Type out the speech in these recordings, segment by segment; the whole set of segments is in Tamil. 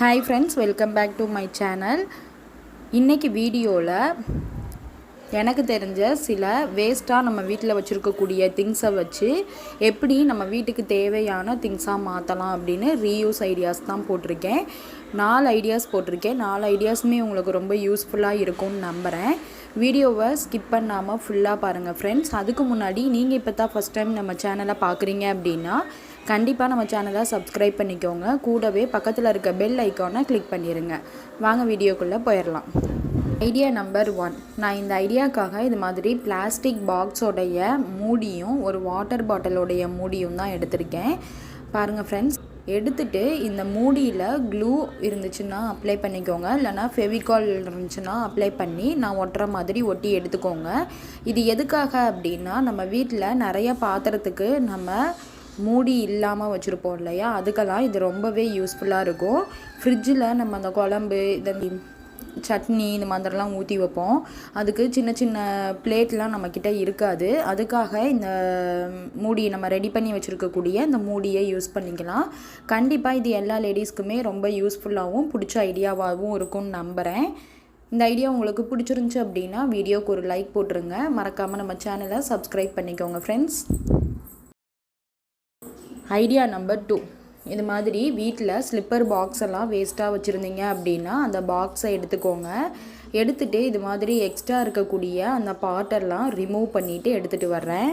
Hi friends welcome back to my channel இன்றைக்கி வீடியோவில் எனக்கு தெரிஞ்ச சில வேஸ்ட்டாக நம்ம வீட்டில் வச்சுருக்கக்கூடிய திங்ஸை வச்சு எப்படி நம்ம வீட்டுக்கு தேவையான திங்ஸாக மாற்றலாம் அப்படின்னு ரீயூஸ் ஐடியாஸ் தான் போட்டிருக்கேன். நாலு ஐடியாஸ் போட்டிருக்கேன். நாலு ஐடியாஸுமே உங்களுக்கு ரொம்ப யூஸ்ஃபுல்லாக இருக்கும்னு நம்புகிறேன் வீடியோவை ஸ்கிப் பண்ணாமல் ஃபுல்லாக பாருங்கள் ஃப்ரெண்ட்ஸ் அதுக்கு முன்னாடி நீங்கள் இப்போ தான் ஃபஸ்ட் டைம் நம்ம சேனலை பார்க்குறீங்க அப்படின்னா கண்டிப்பாக நம்ம சேனலை சப்ஸ்கிரைப் பண்ணிக்கோங்க. கூடவே பக்கத்தில் இருக்க பெல் ஐக்கானை கிளிக் பண்ணிடுங்க வாங்க வீடியோக்குள்ளே போயிடலாம் ஐடியா நம்பர் ஒன் நான் இந்த ஐடியாக்காக இது மாதிரி பிளாஸ்டிக் பாக்ஸோடைய மூடியும் ஒரு வாட்டர் பாட்டிலோடைய மூடியும் தான் எடுத்திருக்கேன். பாருங்கள் ஃப்ரெண்ட்ஸ் எடுத்துட்டு இந்த மூடியில் க்ளூ இருந்துச்சுன்னா அப்ளை பண்ணிக்கோங்க. இல்லைனா ஃபெவிகால் இருந்துச்சுன்னா அப்ளை பண்ணி நான் ஒட்டுற மாதிரி ஒட்டி எடுத்துக்கோங்க. இது எதுக்காக அப்படின்னா நம்ம வீட்டில் நிறைய பாத்திரத்துக்கு நம்ம மூடி இல்லாமல் வச்சுருப்போம் இல்லையா? அதுக்கெல்லாம் இது ரொம்பவே யூஸ்ஃபுல்லாக இருக்கும். ஃப்ரிட்ஜில் நம்ம அந்த குழம்பு இந்த சட்னி இந்த மாதிரிலாம் ஊற்றி வைப்போம். அதுக்கு சின்ன சின்ன பிளேட்லாம் நம்மக்கிட்ட இருக்காது. அதுக்காக இந்த மூடி நம்ம ரெடி பண்ணி வச்சுருக்கக்கூடிய இந்த மூடியை யூஸ் பண்ணிக்கலாம். கண்டிப்பாக இது எல்லா லேடிஸ்க்குமே ரொம்ப யூஸ்ஃபுல்லாகவும் பிடிச்ச ஐடியாவாகவும் இருக்கும்னு நம்புகிறேன் இந்த ஐடியா உங்களுக்கு பிடிச்சிருந்துச்சி அப்படின்னா வீடியோக்கு ஒரு லைக் போட்டுருங்க. மறக்காமல் நம்ம சேனலை சப்ஸ்கிரைப் பண்ணிக்கோங்க ஃப்ரெண்ட்ஸ் ஐடியா நம்பர் டூ இது மாதிரி வீட்டில் ஸ்லிப்பர் பாக்ஸ் எல்லாம் வேஸ்ட்டாக வச்சுருந்தீங்க அப்படின்னா அந்த பாக்ஸை எடுத்துக்கோங்க. எடுத்துகிட்டு இது மாதிரி எக்ஸ்ட்ரா இருக்கக்கூடிய அந்த பாட்டெல்லாம் ரிமூவ் பண்ணிவிட்டு எடுத்துகிட்டு வர்றேன்.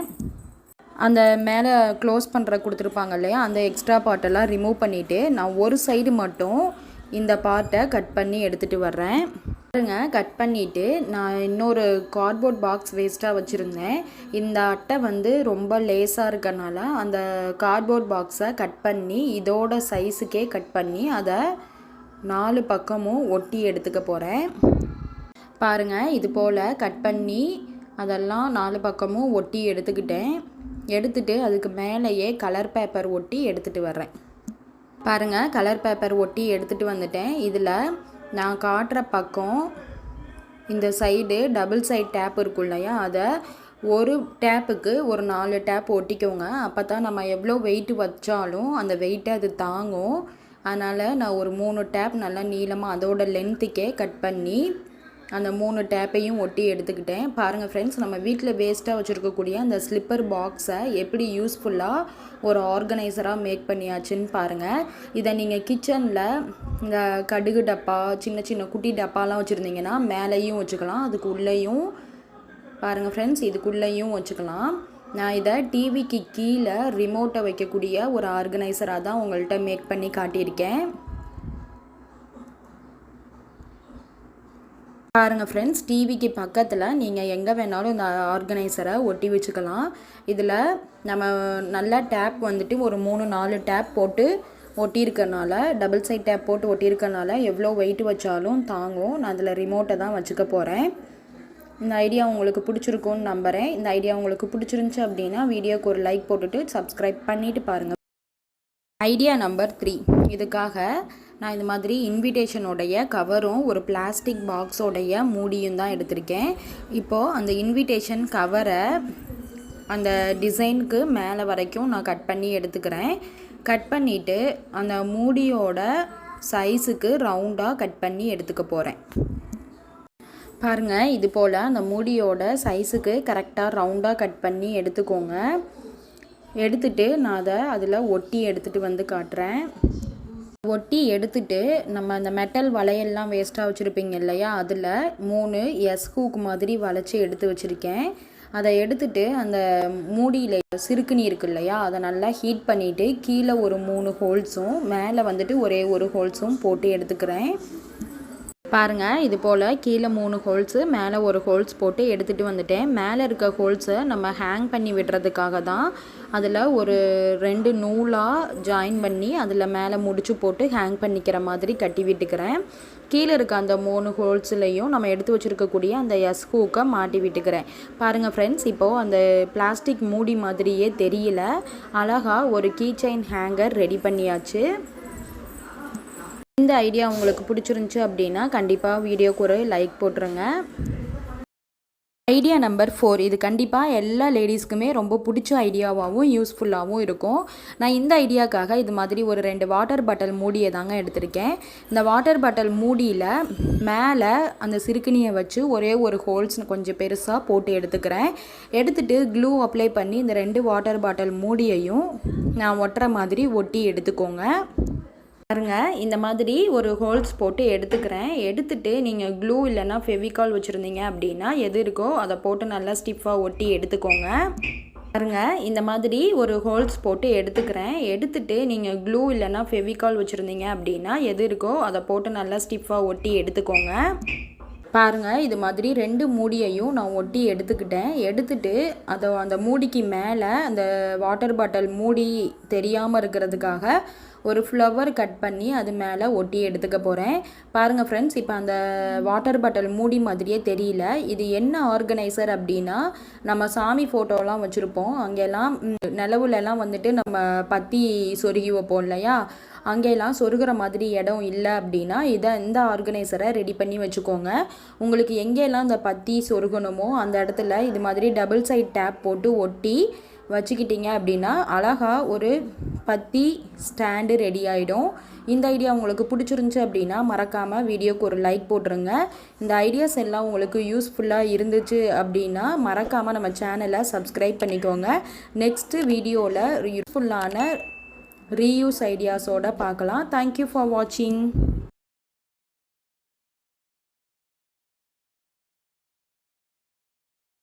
அந்த மேலே க்ளோஸ் பண்ணுற கொடுத்துருப்பாங்க இல்லையா அந்த எக்ஸ்ட்ரா பாட்டெல்லாம் ரிமூவ் பண்ணிவிட்டு நான் ஒரு சைடு மட்டும் இந்த பார்ட்டை கட் பண்ணி எடுத்துகிட்டு வர்றேன். பாருங்க கட் பண்ணிவிட்டு நான் இன்னொரு கார்ட்போர்ட் பாக்ஸ் வேஸ்ட்டாக வச்சுருந்தேன். இந்த அட்டை வந்து ரொம்ப லேஸாக இருக்கனால அந்த கார்ட்போர்ட் பாக்ஸை கட் பண்ணி இதோட சைஸுக்கே கட் பண்ணி அதை நாலு பக்கமும் ஒட்டி எடுத்துக்க போகிறேன் பாருங்கள் இது போல் கட் பண்ணி அதெல்லாம் நாலு பக்கமும் ஒட்டி எடுத்துக்கிட்டேன். எடுத்துட்டு அதுக்கு மேலேயே கலர் பேப்பர் ஒட்டி எடுத்துகிட்டு வர்றேன். பாருங்கள் கலர் பேப்பர் ஒட்டி எடுத்துகிட்டு வந்துட்டேன். இதில் நான் காட்டுற பக்கம் இந்த சைடு டபுள் சைட் டேப் இருக்கும் இல்லையா? அதை ஒரு டேப்புக்கு ஒரு நாலு டேப் ஒட்டிக்கோங்க. அப்போ தான் நம்ம எவ்வளோ வெயிட் வச்சாலும் அந்த வெயிட்டை அது தாங்கும். அதனால் நான் ஒரு மூணு டேப் நல்லா நீளமாக அதோட லென்த்துக்கே கட் பண்ணி அந்த மூணு டேப்பையும் ஒட்டி எடுத்துக்கிட்டேன். பாருங்கள் ஃப்ரெண்ட்ஸ் நம்ம வீட்டில் வேஸ்ட்டாக வச்சுருக்கக்கூடிய அந்த ஸ்லிப்பர் பாக்ஸை எப்படி யூஸ்ஃபுல்லாக ஒரு ஆர்கனைசராக மேக் பண்ணியாச்சுன்னு பாருங்கள் இதை நீங்கள் கிச்சனில் இந்த கடுகு டப்பா சின்ன சின்ன குட்டி டப்பாலாம் வச்சுருந்தீங்கன்னா மேலேயும் வச்சுக்கலாம் அதுக்கு உள்ளேயும் பாருங்கள் ஃப்ரெண்ட்ஸ் இதுக்குள்ளேயும் வச்சுக்கலாம். நான் இதை டிவிக்கு கீழே ரிமோட்டை வைக்கக்கூடிய ஒரு ஆர்கனைசராக தான் உங்கள்கிட்ட மேக் பண்ணி காட்டியிருக்கேன். பாருங்கள் ஃப்ரெண்ட்ஸ் டிவிக்கு பக்கத்தில் நீங்கள் எங்கே வேணாலும் இந்த ஆர்கனைசரை ஒட்டி வச்சுக்கலாம். இதில் நம்ம நல்லா டேப் வந்துட்டு ஒரு மூணு நாலு டேப் போட்டு ஒட்டியிருக்கனால டபுள் சைட் டேப் போட்டு ஒட்டியிருக்கனால எவ்வளோ வெயிட் வச்சாலும் தாங்கும். நான் அதில் ரிமோட்டை தான் வச்சுக்க போகிறேன் இந்த ஐடியா உங்களுக்கு பிடிச்சிருக்கும்னு நம்புகிறேன் இந்த ஐடியா உங்களுக்கு பிடிச்சிருந்துச்சி அப்படின்னா வீடியோக்கு ஒரு லைக் போட்டுட்டு சப்ஸ்கிரைப் பண்ணிவிட்டு பாருங்கள் ஐடியா நம்பர் த்ரீ இதுக்காக நான் இந்த மாதிரி இன்விடேஷனுடைய கவரும் ஒரு பிளாஸ்டிக் பாக்ஸோடைய மூடியும் தான் எடுத்திருக்கேன். இப்போது அந்த இன்விடேஷன் கவரை அந்த டிசைனுக்கு மேலே வரைக்கும் நான் கட் பண்ணி எடுத்துக்கிறேன். கட் பண்ணிவிட்டு அந்த மூடியோட சைஸுக்கு ரவுண்டாக கட் பண்ணி எடுத்துக்க போகிறேன் பாருங்கள் இது போல் அந்த மூடியோட சைஸுக்கு கரெக்டாக ரவுண்டாக கட் பண்ணி எடுத்துக்கோங்க. எடுத்துட்டு நான் அதை அதில் ஒட்டி எடுத்துகிட்டு வந்து காட்டுறேன். ஒட்டி எடுத்துட்டு நம்ம அந்த மெட்டல் வளையல்லாம் வேஸ்ட்டாக வச்சுருப்பீங்க இல்லையா? அதில் மூணு எஸ் ஹூக் மாதிரி வளைச்சி எடுத்து வச்சுருக்கேன். அதை எடுத்துட்டு அந்த மூடியில் சிறுக்குனி இருக்கு இல்லையா? அதை நல்லா ஹீட் பண்ணிவிட்டு கீழே ஒரு மூணு ஹோல்ஸும் மேலே வந்துட்டு ஒரே ஒரு ஹோல்ஸும் போட்டு எடுத்துக்கிறேன். பாருங்கள் இது போல் கீழே மூணு ஹோல்ஸு மேலே ஒரு ஹோல்ஸ் போட்டு எடுத்துகிட்டு வந்துட்டேன். மேலே இருக்க ஹோல்ஸை நம்ம ஹேங் பண்ணி விடுறதுக்காக தான் அதில் ஒரு ரெண்டு நூலாக ஜாயின் பண்ணி அதில் மேலே முடிச்சு போட்டு ஹேங் பண்ணிக்கிற மாதிரி கட்டி விட்டுக்கிறேன். கீழே இருக்க அந்த மூணு ஹோல்ஸ்லேயும் நம்ம எடுத்து வச்சுருக்கக்கூடிய அந்த எஸ் ஹூக்கை மாட்டி விட்டுக்கிறேன். பாருங்கள் ஃப்ரெண்ட்ஸ் இப்போது அந்த பிளாஸ்டிக் மூடி மாதிரியே தெரியல. அழகாக ஒரு கீ செயின் ஹேங்கர் ரெடி பண்ணியாச்சு. இந்த ஐடியா உங்களுக்கு பிடிச்சிருந்துச்சி அப்படின்னா கண்டிப்பாக வீடியோக்கு ஒரு லைக் போட்டுருங்க. ஐடியா நம்பர் ஃபோர் இது கண்டிப்பாக எல்லா லேடிஸ்க்குமே ரொம்ப பிடிச்ச ஐடியாவாகவும் யூஸ்ஃபுல்லாகவும் இருக்கும். நான் இந்த ஐடியாக்காக இது மாதிரி ஒரு ரெண்டு வாட்டர் பாட்டில் மூடியை தாங்க எடுத்திருக்கேன். இந்த வாட்டர் பாட்டில் மூடியில் மேலே அந்த சிறுக்கினியை வச்சு ஒரே ஒரு ஹோல்ஸ் கொஞ்சம் பெருசாக போட்டு எடுத்துக்கிறேன். எடுத்துகிட்டு க்ளூ அப்ளை பண்ணி இந்த ரெண்டு வாட்டர் பாட்டில் மூடியையும் நான் ஒட்டுற மாதிரி ஒட்டி எடுத்துக்கோங்க. பாருங்க இந்த மாதிரி ஒரு ஹோல்ஸ் போட்டு எடுத்துக்கிறேன். எடுத்துட்டு நீங்கள் க்ளூ இல்லைன்னா ஃபெவிகால் வச்சுருந்தீங்க அப்படின்னா எது இருக்கோ அதை போட்டு நல்லா ஸ்டிஃபாக ஒட்டி எடுத்துக்கோங்க. பாருங்க இந்த மாதிரி ஒரு ஹோல்ஸ் போட்டு எடுத்துக்கிறேன். எடுத்துட்டு நீங்கள் க்ளூ இல்லைன்னா ஃபெவிகால் வச்சுருந்தீங்க அப்படின்னா எது இருக்கோ அதை போட்டு நல்லா ஸ்டிஃபாக ஒட்டி எடுத்துக்கோங்க. பாருங்க இது மாதிரி ரெண்டு மூடியையும் நான் ஒட்டி எடுத்துக்கிட்டேன். எடுத்துட்டு அதை அந்த மூடிக்கு மேலே அந்த வாட்டர் பாட்டில் மூடி தெரியாமல் இருக்கிறதுக்காக ஒரு ஃப்ளவர் கட் பண்ணி அது மேலே ஒட்டி எடுத்துக்க போகிறேன் பாருங்கள் ஃப்ரெண்ட்ஸ் இப்போ அந்த வாட்டர் பாட்டில் மூடி மாதிரியே தெரியல. இது என்ன ஆர்கனைசர் அப்படின்னா நம்ம சாமி ஃபோட்டோலாம் வச்சுருப்போம். அங்கெல்லாம் நிலவுலலாம் வந்துட்டு நம்ம பத்தி சொருகி வைப்போம் இல்லையா? அங்கெல்லாம் சொருகிற மாதிரி இடம் இல்லை அப்படின்னா இதை இந்த ஆர்கனைசரை ரெடி பண்ணி வச்சுக்கோங்க. உங்களுக்கு எங்கெல்லாம் இந்த பத்தி சொருகணுமோ அந்த இடத்துல இது மாதிரி டபுள் சைட் டேப் போட்டு ஒட்டி வச்சுக்கிட்டீங்க அப்படின்னா அழகாக ஒரு பத்தி ஸ்டாண்டு ரெடி ஆகிடும் இந்த ஐடியா உங்களுக்கு பிடிச்சிருந்துச்சி அப்படின்னா மறக்காமல் வீடியோக்கு ஒரு லைக் போட்டுருங்க. இந்த ஐடியாஸ் எல்லாம் உங்களுக்கு யூஸ்ஃபுல்லாக இருந்துச்சு அப்படின்னா மறக்காமல் நம்ம சேனலை சப்ஸ்கிரைப் பண்ணிக்கோங்க. நெக்ஸ்ட்டு வீடியோவில் யூஸ்ஃபுல்லான ரீயூஸ் ஐடியாஸோடு பார்க்கலாம். தேங்க்யூ ஃபார் வாட்சிங்